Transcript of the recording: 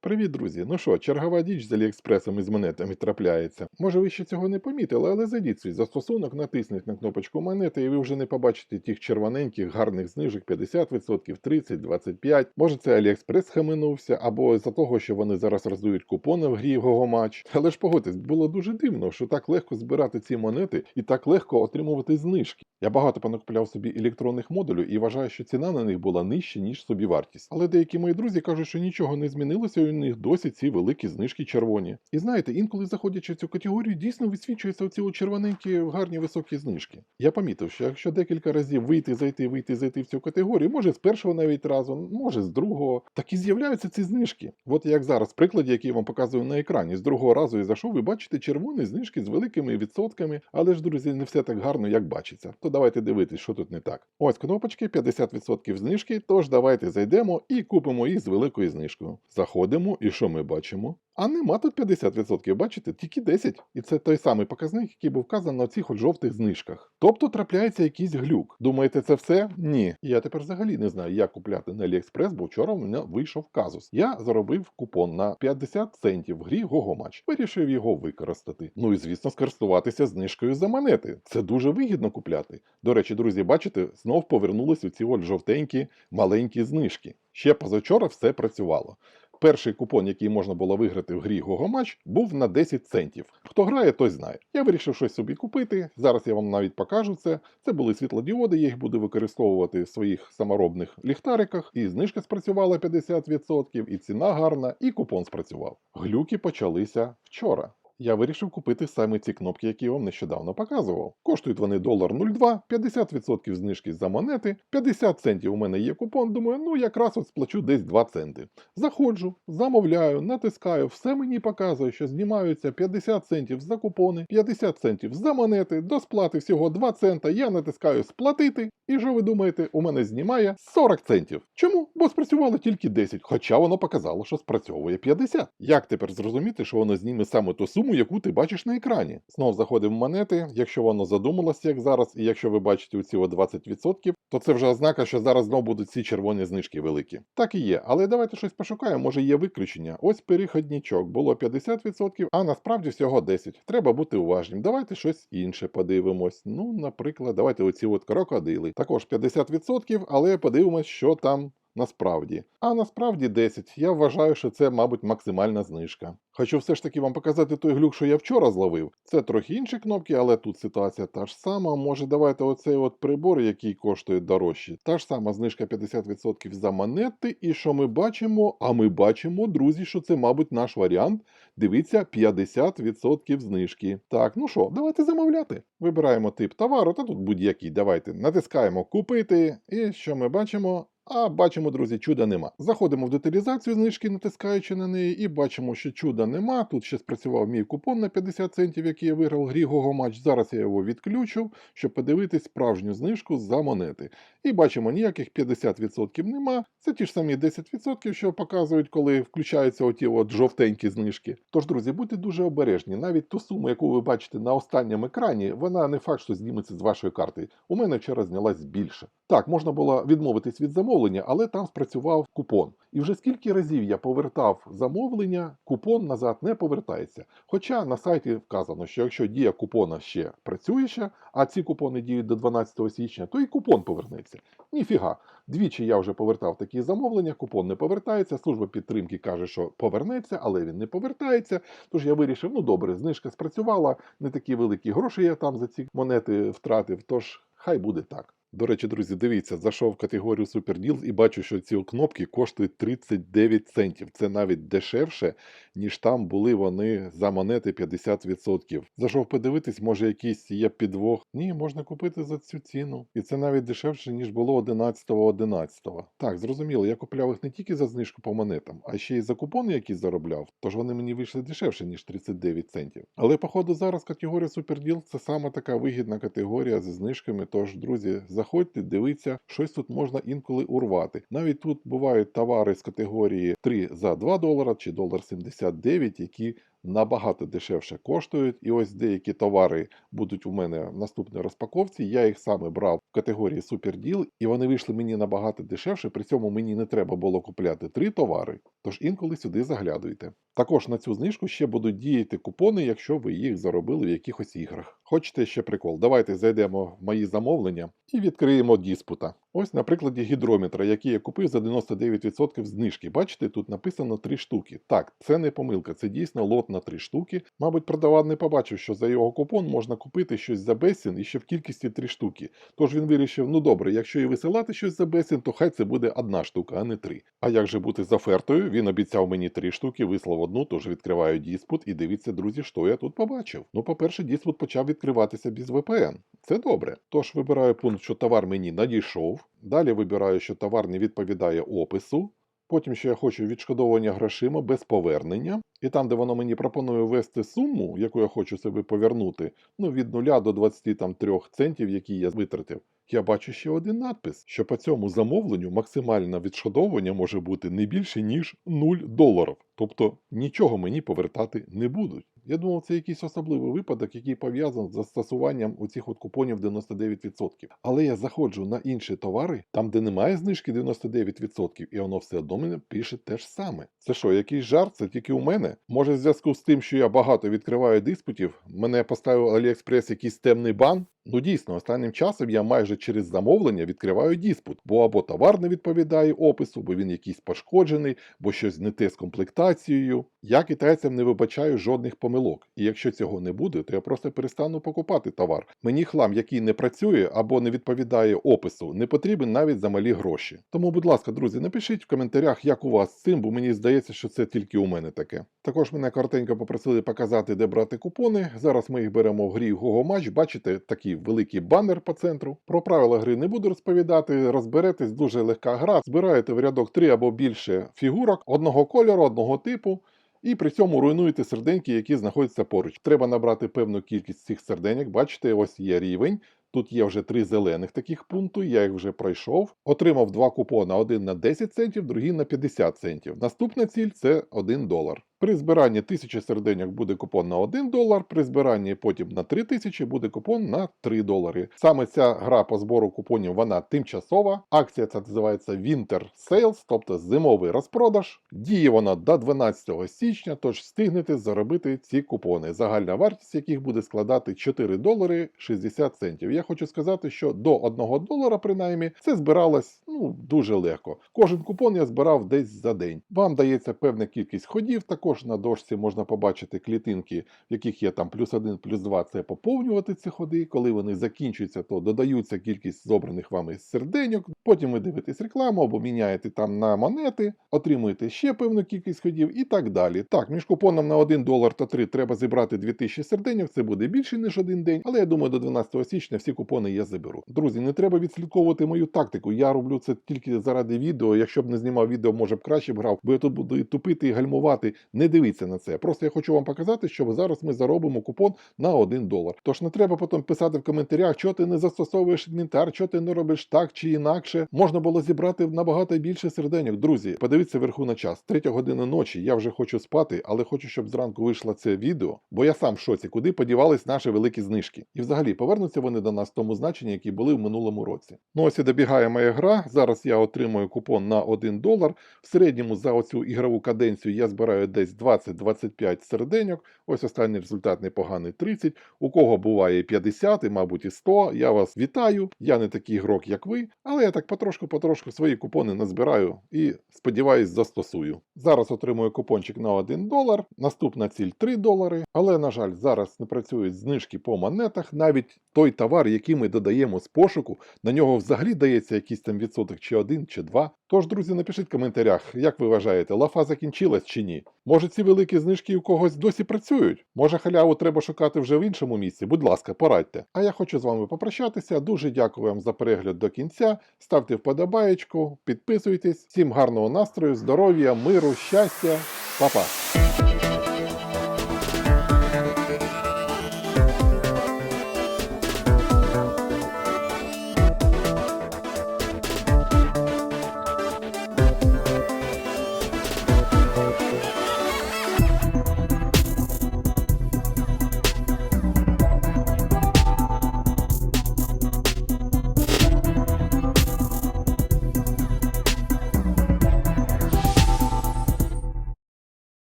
Привіт, друзі! Ну що, чергова діч з Аліекспресом із монетами трапляється. Може, ви ще цього не помітили, але зайдіть свій застосунок, натисніть на кнопочку монети, і ви вже не побачите тих червоненьких гарних знижок 50%, 30%, 25%. Може, це Аліекспрес схаменувся, або за того, що вони зараз роздають купони в грі Гогомач. Але ж погодьтесь, було дуже дивно, що так легко збирати ці монети і так легко отримувати знижки. Я багато понакупляв собі електронних модулів і вважаю, що ціна на них була нижча, ніж собівартість. Але деякі мої друзі кажуть, що нічого не змінилося, у них досі ці великі знижки червоні. І знаєте, інколи заходячи в цю категорію, дійсно висвічуються оці червоненькі гарні високі знижки. Я помітив, що якщо декілька разів вийти, зайти, вийти, зайти в цю категорію, може з першого навіть разу, може з другого, так і з'являються ці знижки. От як зараз, в прикладі, який я вам показую на екрані, з другого разу я зайшов, ви бачите червоні знижки з великими відсотками, але ж, друзі, не все так гарно, як бачиться. То давайте дивитись, що тут не так. Ось кнопочки 50% знижки, тож давайте зайдемо і купимо їх з великою знижкою. Заходимо, і що ми бачимо? А нема тут 50%, бачите, тільки 10%. І це той самий показник, який був вказаний на цих жовтих знижках. Тобто трапляється якийсь глюк. Думаєте, це все? Ні. Я тепер взагалі не знаю, як купляти на AliExpress, бо вчора в мене вийшов казус. Я заробив купон на 50 центів в грі Гогомач. Вирішив його використати. Ну і звісно, скористуватися знижкою за монети. Це дуже вигідно купляти. До речі, друзі, бачите, знов повернулись у ці жовтенькі маленькі знижки. Ще позавчора все працювало. Перший купон, який можна було виграти в грі Гогомач, був на 10 центів. Хто грає, той знає. Я вирішив щось собі купити. Зараз я вам навіть покажу це. Це були світлодіоди, я їх буду використовувати в своїх саморобних ліхтариках. І знижка спрацювала 50%, і ціна гарна, і купон спрацював. Глюки почалися вчора. Я вирішив купити саме ці кнопки, які я вам нещодавно показував. Коштують вони $1,02, 50% знижки за монети, 50 центів у мене є купон. Думаю, ну якраз от сплачу десь 2 центи. Заходжу, замовляю, натискаю, все мені показує, що знімаються 50 центів за купони, 50 центів за монети, до сплати всього 2 цента. Я натискаю сплатити. І що ви думаєте, у мене знімає 40 центів. Чому? Бо спрацювало тільки 10, хоча воно показало, що спрацьовує 50. Як тепер зрозуміти, що воно зніме саме ту суму, яку ти бачиш на екрані? Знов заходимо в монети. Якщо воно задумалося, як зараз, і якщо ви бачите оці 20%, то це вже ознака, що зараз знов будуть ці червоні знижки великі. Так і є, але давайте щось пошукаємо, може є виключення. Ось переходничок, було 50%, а насправді всього 10%. Треба бути уважним. Давайте щось інше подивимось. Ну, наприклад, давайте оці от крокодили. Також 50%, але подивимось, що там насправді. А насправді 10. Я вважаю, що це, мабуть, максимальна знижка. Хочу все ж таки вам показати той глюк, що я вчора зловив. Це трохи інші кнопки, але тут ситуація та ж сама. Може, давайте оцей от прибор, який коштує дорожче. Та ж сама знижка 50% за монети. І що ми бачимо? А ми бачимо, друзі, що це, мабуть, наш варіант. Дивіться, 50% знижки. Так, ну що, давайте замовляти. Вибираємо тип товару, та тут будь-який. Давайте натискаємо купити. І що ми бачимо? А бачимо, друзі, чуда нема. Заходимо в деталізацію знижки, натискаючи на неї, і бачимо, що чуда нема. Тут ще спрацював мій купон на 50 центів, який я виграв грі Гогомач. Зараз я його відключу, щоб подивитись справжню знижку за монети. І бачимо, ніяких 50% нема. Це ті ж самі 10%, що показують, коли включаються оті от жовтенькі знижки. Тож, друзі, будьте дуже обережні. Навіть ту суму, яку ви бачите на останньому екрані, вона не факт, що зніметься з вашої карти. У мене вчора знялась більше. Так, можна було відмовитись від замовлення, але там спрацював купон. І вже скільки разів я повертав замовлення, купон назад не повертається. Хоча на сайті вказано, що якщо дія купона ще працює ще, а ці купони діють до 12 січня, то і купон повернеться. Ніфіга. Двічі я вже повертав такі замовлення, купон не повертається. Служба підтримки каже, що повернеться, але він не повертається. Тож я вирішив, ну добре, знижка спрацювала, не такі великі гроші я там за ці монети втратив, тож хай буде так. До речі, друзі, дивіться, зайшов в категорію Deals і бачу, що ці кнопки коштують 39 центів. Це навіть дешевше, ніж там були вони за монети 50%. Зайшов подивитись, може якийсь є підвох. Ні, можна купити за цю ціну. І це навіть дешевше, ніж було 11.11. Так, зрозуміло, я купляв їх не тільки за знижку по монетам, а ще й за купони, які заробляв. Тож вони мені вийшли дешевше, ніж 39 центів. Але, походу, зараз категорія Deals це саме така вигідна категорія зі знижками. Тож, друзі, заходьте, дивіться, щось тут можна інколи урвати. Навіть тут бувають товари з категорії 3 за 2 долара чи долар 79, які набагато дешевше коштують. І ось деякі товари будуть у мене в наступній розпаковці. Я їх саме брав в категорії суперділ, і вони вийшли мені набагато дешевше. При цьому мені не треба було купляти три товари. Тож інколи сюди заглядуйте. Також на цю знижку ще будуть діяти купони, якщо ви їх заробили в якихось іграх. Хочете ще прикол? Давайте зайдемо в мої замовлення і відкриємо діспута. Ось на прикладі гідрометра, який я купив за 99% знижки. Бачите, тут написано 3 штуки. Так, це не помилка, це дійсно лот на 3 штуки. Мабуть, продавав не побачив, що за його купон можна купити щось за безцін і ще в кількості 3 штуки. Тож він вирішив: ну добре, якщо і висилати щось за безцін, то хай це буде одна штука, а не три. А як же бути з офертою? Він обіцяв мені 3 штуки, вислав одну, тож відкриваю діспут і дивіться, друзі, що я тут побачив. Ну, по-перше, діспут почав відкриватися без VPN. Це добре. Тож вибираю пункт, що товар мені надійшов. Далі вибираю, що товар не відповідає опису. Потім, що я хочу відшкодовування грошима без повернення. І там, де воно мені пропонує ввести суму, яку я хочу собі повернути, ну від 0 до 23 центів, які я витратив. Я бачу ще один надпис, що по цьому замовленню максимальне відшкодовування може бути не більше, ніж 0 доларів. Тобто нічого мені повертати не будуть. Я думав, це якийсь особливий випадок, який пов'язаний з застосуванням оцих от купонів 99%. Але я заходжу на інші товари, там, де немає знижки 99%, і воно все одно мене пише те ж саме. Це що, якийсь жарт? Це тільки у мене? Може, в зв'язку з тим, що я багато відкриваю диспутів, мене поставив AliExpress якийсь темний бан? Ну дійсно, останнім часом я майже через замовлення відкриваю диспут, бо або товар не відповідає опису, бо він якийсь пошкоджений, бо щось не те з комплектацією. Я китайцям не вибачаю жодних помилок, і якщо цього не буде, то я просто перестану покупати товар. Мені хлам, який не працює або не відповідає опису, не потрібен навіть за малі гроші. Тому, будь ласка, друзі, напишіть в коментарях, як у вас з цим, бо мені здається, що це тільки у мене таке. Також мене коротенько попросили показати, де брати купони. Зараз ми їх беремо в грі Google Match. Бачите, такий великий банер по центру. Про правила гри не буду розповідати. Розберетесь, дуже легка гра. Збираєте в рядок 3 або більше фігурок одного кольору, одного типу. І при цьому руйнуєте серденьки, які знаходяться поруч. Треба набрати певну кількість цих серденьок. Бачите, ось є рівень. Тут є вже три зелених таких пункту, я їх вже пройшов. Отримав два купони: один на 10 центів, другий на 50 центів. Наступна ціль це 1 долар. При збиранні 1000 серденьок буде купон на 1 долар, при збиранні потім на 3000 буде купон на 3 долари. Саме ця гра по збору купонів вона тимчасова. Акція ця називається Winter Sales, тобто зимовий розпродаж. Діє вона до 12 січня, тож встигнете заробити ці купони, загальна вартість яких буде складати 4 долари 60 центів. Я хочу сказати, що до 1 долара, принаймні, це збиралось ну, дуже легко. Кожен купон я збирав десь за день. Вам дається певна кількість ходів. Також на дошці можна побачити клітинки, в яких є там плюс 1, плюс 2 це поповнювати ці ходи. Коли вони закінчуються, то додаються кількість зобраних вами серденьок. Потім ви дивитесь рекламу або міняєте там на монети, отримуєте ще певну кількість ходів і так далі. Так, між купоном на 1 долар та 3 треба зібрати 2000 серденьок, це буде більше, ніж один день, але я думаю, до 12 січня всі купони я заберу. Друзі, не треба відслідковувати мою тактику. Я роблю це тільки заради відео. Якщо б не знімав відео, може б краще б грав, бо я тут буду тупити і гальмувати. Не дивіться на це. Просто я хочу вам показати, що зараз ми заробимо купон на 1 долар. Тож не треба потім писати в коментарях, що ти не застосовуєш інвентар, що ти не робиш так чи інакше. Можна було зібрати набагато більше серденьок. Друзі, подивіться вверху на час. Третя година ночі. Я вже хочу спати, але хочу, щоб зранку вийшло це відео, бо я сам в шоці, куди подівались наші великі знижки. І взагалі повернуться вони до нас в тому значенні, які були в минулому році. Ну ось і добігає моя гра. Зараз я отримую купон на 1 долар. В середньому за оцю ігрову каденцію я збираю десь 20-25 серденьок. Ось останній результат непоганий 30. У кого буває 50, і, мабуть, і 100. Я вас вітаю. Я не такий ігрок, як ви, але я так потрошку-потрошку свої купони назбираю і сподіваюсь, застосую. Зараз отримую купончик на 1 долар. Наступна ціль 3 долари. Але, на жаль, зараз не працюють знижки по монетах. Навіть той товар, який ми додаємо з пошуку, на нього взагалі дається якийсь там відсоток чи один, чи два. Тож, друзі, напишіть в коментарях, як ви вважаєте, лафа закінчилась чи ні? Може, ці великі знижки у когось досі працюють? Може, халяву треба шукати вже в іншому місці? Будь ласка, порадьте. А я хочу з вами попрощатися. Дуже дякую вам за перегляд до кінця. Ставте вподобаєчку, підписуйтесь. Всім гарного настрою, здоров'я, миру, щастя. Па-па!